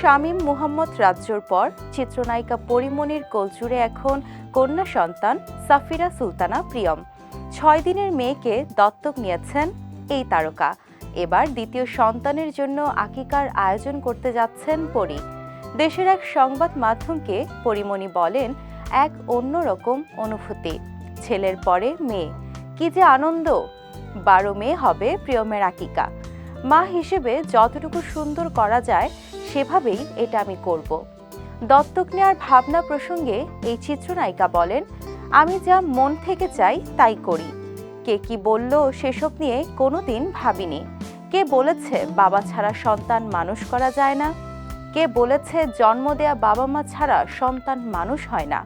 শামীম মুহাম্মদ রাজ্যর পর চিত্রনায়িকা পরিমণির কোলজুড়ে এখন কন্যা সন্তান সাফিরা সুলতানা প্রিয়ম। ছয় দিনের মেয়েকে দত্তক নিয়েছেন এই তারকা। এবার দ্বিতীয় সন্তানের জন্য আকিকার আয়োজন করতে যাচ্ছেন পরি। দেশের এক সংবাদ মাধ্যমকে পরিমণি বলেন, এক অন্যরকম অনুভূতি। ছেলের পরে মেয়ে। কি যে আনন্দ। বারো মেয়ে হবে প্রিয়মের আকিকা। মা হিসেবে যতটুকু সুন্দর করা যায় সেভাবেই এটা আমি করব। দত্তক নেওয়ার ভাবনা প্রসঙ্গে এই চিত্রনায়িকা বলেন, আমি যা মন থেকে চাই তাই করি। কে কি বলল সেসব নিয়ে কোনোদিন ভাবিনি। কে বলেছে বাবা ছাড়া সন্তান মানুষ করা যায় না? কে বলেছে জন্ম দেয়া বাবা মা ছাড়া সন্তান মানুষ হয় না?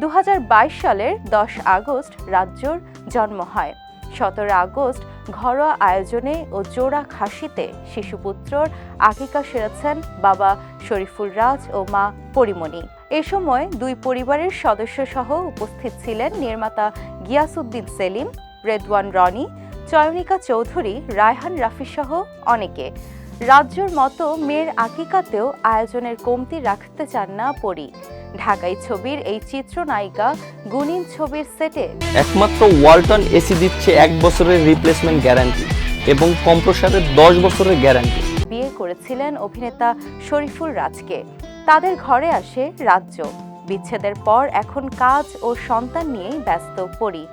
দু হাজার বাইশ সালের দশ আগস্ট রাজ্যর জন্ম হয়। সতেরো আগস্ট ঘরোয়া আয়োজনে ও জোড়া খাসিতে শিশুপুত্রর আকিকা সেরেছেন বাবা শরীফুল রাজ ও মা পরিমণি। এ সময় দুই পরিবারের সদস্য সহ উপস্থিত ছিলেন নির্মাতা গিয়াসউদ্দিন সেলিম, রেদওয়ান রনি, চয়নিকা চৌধুরী, রায়হান রাফি সহ অনেকে। রাজ্যর মতো মেয়ের আকিকাতেও আয়োজনের কমতি রাখতে চান না পরি। ঢাকাই ছবির এই চিত্রনায়িকা গুনিন ছবির সেটে। একমাত্র ওয়ালটন এসি দিচ্ছে এক বছরের রিপ্লেসমেন্ট গ্যারান্টি এবং কম্প্রসারের দশ বছরের গ্যারান্টি বিয়ে করেছিলেন অভিনেতা শরীফুল রাজকে। তাদের ঘরে আসে রাজ্য। বিচ্ছেদের পর এখন কাজ ও সন্তান নিয়েই ব্যস্ত পরি।